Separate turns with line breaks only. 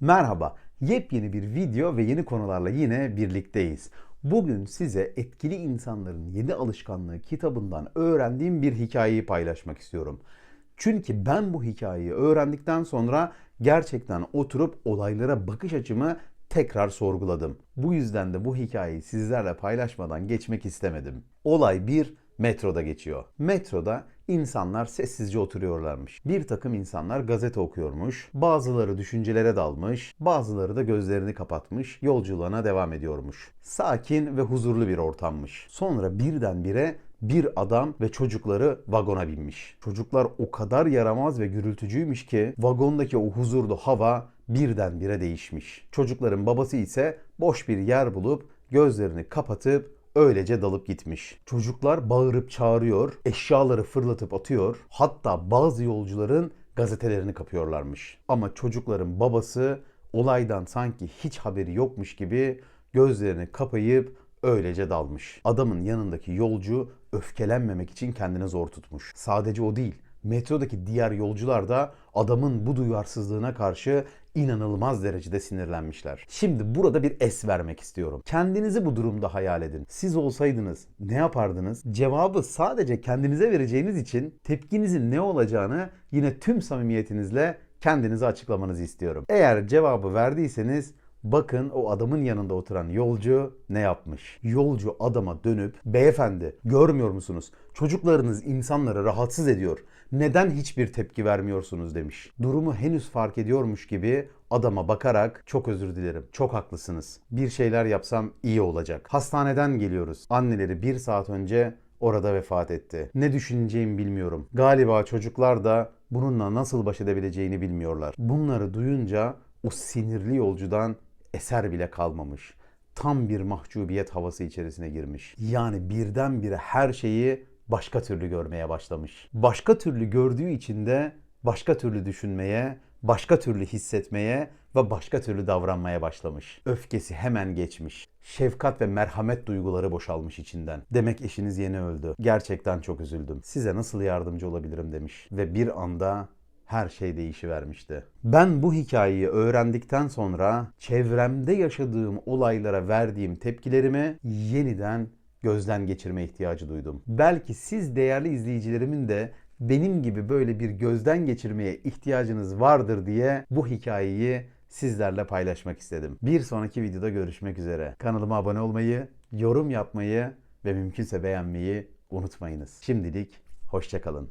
Merhaba, yepyeni bir video ve yeni konularla yine birlikteyiz. Bugün size Etkili İnsanların Yedi Alışkanlığı kitabından öğrendiğim bir hikayeyi paylaşmak istiyorum. Çünkü ben bu hikayeyi öğrendikten sonra gerçekten oturup olaylara bakış açımı tekrar sorguladım. Bu yüzden de bu hikayeyi sizlerle paylaşmadan geçmek istemedim. Olay bir metroda geçiyor. Metroda insanlar sessizce oturuyorlarmış. Bir takım insanlar gazete okuyormuş. Bazıları düşüncelere dalmış. Bazıları da gözlerini kapatmış. Yolculuğuna devam ediyormuş. Sakin ve huzurlu bir ortammış. Sonra birdenbire bir adam ve çocukları vagona binmiş. Çocuklar o kadar yaramaz ve gürültücüymüş ki vagondaki o huzurlu hava birdenbire değişmiş. Çocukların babası ise boş bir yer bulup gözlerini kapatıp öylece dalıp gitmiş. Çocuklar bağırıp çağırıyor, eşyaları fırlatıp atıyor. Hatta bazı yolcuların gazetelerini kapıyorlarmış. Ama çocukların babası olaydan sanki hiç haberi yokmuş gibi gözlerini kapayıp öylece dalmış. Adamın yanındaki yolcu öfkelenmemek için kendini zor tutmuş. Sadece o değil. Metrodaki diğer yolcular da adamın bu duyarsızlığına karşı inanılmaz derecede sinirlenmişler. Şimdi burada bir es vermek istiyorum. Kendinizi bu durumda hayal edin. Siz olsaydınız ne yapardınız? Cevabı sadece kendinize vereceğiniz için tepkinizin ne olacağını yine tüm samimiyetinizle kendinize açıklamanızı istiyorum. Eğer cevabı verdiyseniz Bakın o adamın yanında oturan yolcu ne yapmış? Yolcu adama dönüp beyefendi görmüyor musunuz? Çocuklarınız insanları rahatsız ediyor. Neden hiçbir tepki vermiyorsunuz demiş. Durumu henüz fark ediyormuş gibi adama bakarak çok özür dilerim. Çok haklısınız. Bir şeyler yapsam iyi olacak. Hastaneden geliyoruz. Anneleri bir saat önce orada vefat etti. Ne düşüneceğimi bilmiyorum. Galiba çocuklar da bununla nasıl baş edebileceğini bilmiyorlar. Bunları duyunca o sinirli yolcudan eser bile kalmamış. Tam bir mahcubiyet havası içerisine girmiş. Yani birdenbire her şeyi başka türlü görmeye başlamış. Başka türlü gördüğü için de başka türlü düşünmeye, başka türlü hissetmeye ve başka türlü davranmaya başlamış. Öfkesi hemen geçmiş. Şefkat ve merhamet duyguları boşalmış içinden. Demek eşiniz yeni öldü. Gerçekten çok üzüldüm. Size nasıl yardımcı olabilirim demiş. Ve bir anda her şey değişivermişti. Ben bu hikayeyi öğrendikten sonra çevremde yaşadığım olaylara verdiğim tepkilerimi yeniden gözden geçirme ihtiyacı duydum. Belki siz değerli izleyicilerimin de benim gibi böyle bir gözden geçirmeye ihtiyacınız vardır diye bu hikayeyi sizlerle paylaşmak istedim. Bir sonraki videoda görüşmek üzere. Kanalıma abone olmayı, yorum yapmayı ve mümkünse beğenmeyi unutmayınız. Şimdilik hoşçakalın.